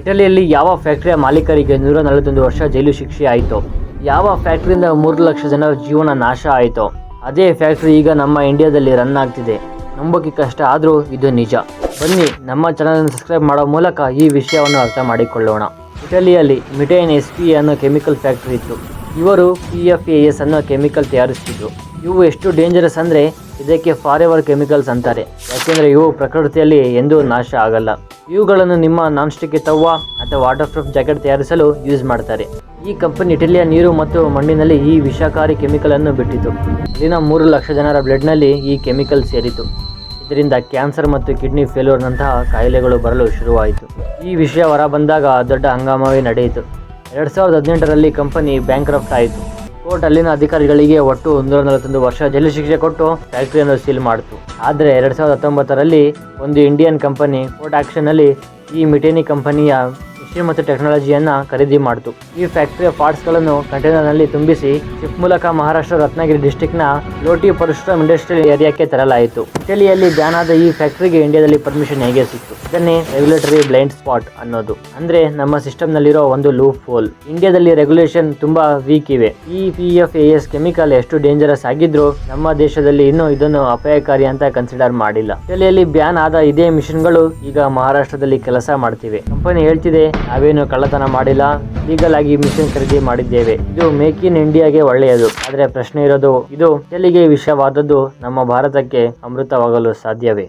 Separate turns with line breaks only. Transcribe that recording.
ಇಟಲಿಯಲ್ಲಿ ಯಾವ ಫ್ಯಾಕ್ಟರಿಯ ಮಾಲೀಕರಿಗೆ ನೂರ ನಲವತ್ತೊಂದು ವರ್ಷ ಜೈಲು ಶಿಕ್ಷೆ ಆಯಿತು? ಯಾವ ಫ್ಯಾಕ್ಟ್ರಿಯಿಂದ ಮೂರು ಲಕ್ಷ ಜನರ ಜೀವನ ನಾಶ ಆಯಿತು? ಅದೇ ಫ್ಯಾಕ್ಟ್ರಿ ಈಗ ನಮ್ಮ ಇಂಡಿಯಾದಲ್ಲಿ ರನ್ ಆಗ್ತಿದೆ. ನಂಬೋಕೆ ಕಷ್ಟ ಆದರೂ ಇದು ನಿಜ. ಬನ್ನಿ, ನಮ್ಮ ಚಾನಲನ್ನು ಸಬ್ಸ್ಕ್ರೈಬ್ ಮಾಡೋ ಮೂಲಕ ಈ ವಿಷಯವನ್ನು ಅರ್ಥ ಮಾಡಿಕೊಳ್ಳೋಣ. ಇಟಲಿಯಲ್ಲಿ ಮಿಟೇನ್ ಎಸ್ ಪಿ ಅನ್ನೋ ಕೆಮಿಕಲ್ ಫ್ಯಾಕ್ಟ್ರಿ ಇತ್ತು. ಇವರು ಪಿ ಎಫ್ ಎ ಎಸ್ ಅನ್ನೋ ಕೆಮಿಕಲ್ ತಯಾರಿಸ್ತಿದ್ರು. ಇವು ಎಷ್ಟು ಡೇಂಜರಸ್ ಅಂದರೆ ಇದಕ್ಕೆ ಫಾರ್ ಎವರ್ ಕೆಮಿಕಲ್ಸ್ ಅಂತಾರೆ. ಯಾಕೆಂದರೆ ಇವು ಪ್ರಕೃತಿಯಲ್ಲಿ ಎಂದೂ ನಾಶ ಆಗಲ್ಲ. ಇವುಗಳನ್ನು ನಿಮ್ಮ ನಾನ್ ಸ್ಟಿಕ್ ತವ್ವ ಅಥವಾ ವಾಟರ್ ಪ್ರೂಫ್ ಜಾಕೆಟ್ ತಯಾರಿಸಲು ಯೂಸ್ ಮಾಡ್ತಾರೆ. ಈ ಕಂಪನಿ ಇಟಲಿಯ ನೀರು ಮತ್ತು ಮಣ್ಣಿನಲ್ಲಿ ಈ ವಿಷಕಾರಿ ಕೆಮಿಕಲ್ ಅನ್ನು ಬಿಟ್ಟಿತು. ಇಲ್ಲಿನ ಮೂರು ಲಕ್ಷ ಜನರ ಬ್ಲಡ್ನಲ್ಲಿ ಈ ಕೆಮಿಕಲ್ ಸೇರಿತು. ಇದರಿಂದ ಕ್ಯಾನ್ಸರ್ ಮತ್ತು ಕಿಡ್ನಿ ಫೇಲ್ಯೂರ್ನಂತಹ ಕಾಯಿಲೆಗಳು ಬರಲು ಶುರುವಾಯಿತು. ಈ ವಿಷಯ ಹೊರ ಬಂದಾಗ ದೊಡ್ಡ ಹಂಗಾಮವೇ ನಡೆಯಿತು. ಎರಡು ಸಾವಿರದ ಹದಿನೆಂಟರಲ್ಲಿ ಕಂಪನಿ ಬ್ಯಾಂಕ್ರಫ್ಟ್ ಆಯಿತು. ಕೋರ್ಟ್ ಅಲ್ಲಿನ ಅಧಿಕಾರಿಗಳಿಗೆ ಒಟ್ಟು ಒಂದೂರ ನಲವತ್ತೊಂದು ವರ್ಷ ಜೈಲು ಶಿಕ್ಷೆ ಕೊಟ್ಟು ಫ್ಯಾಕ್ಟರಿಯನ್ನು ಸೀಲ್ ಮಾಡಿತು. ಆದರೆ ಎರಡು ಸಾವಿರದ ಹತ್ತೊಂಬತ್ತರಲ್ಲಿ ಒಂದು ಇಂಡಿಯನ್ ಕಂಪನಿ ಕೋರ್ಟ್ ಆಕ್ಷನ್ನಲ್ಲಿ ಈ ಮಿಟೇನಿ ಕಂಪನಿಯ ಮಿಷಿನ್ ಮತ್ತು ಟೆಕ್ನಾಲಜಿಯನ್ನು ಖರೀದಿ ಮಾಡಿತು. ಈ ಫ್ಯಾಕ್ಟರಿಯ ಪಾರ್ಟ್ಸ್ಗಳನ್ನು ಕಂಟೈನರ್ನಲ್ಲಿ ತುಂಬಿಸಿ ಶಿಪ್ ಮೂಲಕ ಮಹಾರಾಷ್ಟ್ರ ರತ್ನಗಿರಿ ಡಿಸ್ಟಿಕ್ನ ಲೋಟಿ ಪರಶುರಾಮ್ ಇಂಡಸ್ಟ್ರಿಯಲ್ ಏರಿಯಾಕ್ಕೆ ತರಲಾಯಿತು. ಇಟಲಿಯಲ್ಲಿ ಬ್ಯಾನ್ ಆದ ಈ ಫ್ಯಾಕ್ಟರಿಗೆ ಇಂಡಿಯಾದಲ್ಲಿ ಪರ್ಮಿಷನ್ ಹೇಗೆ ಸಿಕ್ತು? ಇದನ್ನೇ ರೆಗ್ಯುಲೇಟರಿ ಬ್ಲೈಂಡ್ ಸ್ಪಾಟ್ ಅನ್ನೋದು. ಅಂದ್ರೆ ನಮ್ಮ ಸಿಸ್ಟಮ್ ನಲ್ಲಿರೋ ಒಂದು ಲೂಪ್ ಹೋಲ್ ಇಂಡಿಯಾದಲ್ಲಿ ರೆಗ್ಯುಲೇಷನ್ ತುಂಬಾ ವೀಕ್ ಇವೆ. ಈ ಪಿ ಎಫ್ ಎಸ್ ಕೆಮಿಕಲ್ ಎಷ್ಟು ಡೇಂಜರಸ್ ಆಗಿದ್ರು ನಮ್ಮ ದೇಶದಲ್ಲಿ ಇನ್ನೂ ಇದನ್ನು ಅಪಾಯಕಾರಿ ಅಂತ ಕನ್ಸಿಡರ್ ಮಾಡಿಲ್ಲ. ಇಟಲಿಯಲ್ಲಿ ಬ್ಯಾನ್ ಆದ ಇದೇ ಮಿಷಿನ್ಗಳು ಈಗ ಮಹಾರಾಷ್ಟ್ರದಲ್ಲಿ ಕೆಲಸ ಮಾಡ್ತಿವೆ. ಕಂಪನಿ ಹೇಳ್ತಿದೆ ನಾವೇನು ಕಳ್ಳತನ ಮಾಡಿಲ್ಲ. ಲೀಗಲ್ ಆಗಿ ಮಿಷನ್ ಖರೀದಿ ಮಾಡಿದ್ದೇವೆ. ಇದು ಮೇಕ್ ಇನ್ ಇಂಡಿಯಾಗೆ ಒಳ್ಳೆಯದು. ಆದರೆ ಪ್ರಶ್ನೆ ಇರೋದು, ಇದು ತೆಲಿಗೆ ವಿಷಯವಾದದ್ದು ನಮ್ಮ ಭಾರತಕ್ಕೆ ಅಮೃತವಾಗಲು ಸಾಧ್ಯವೇ?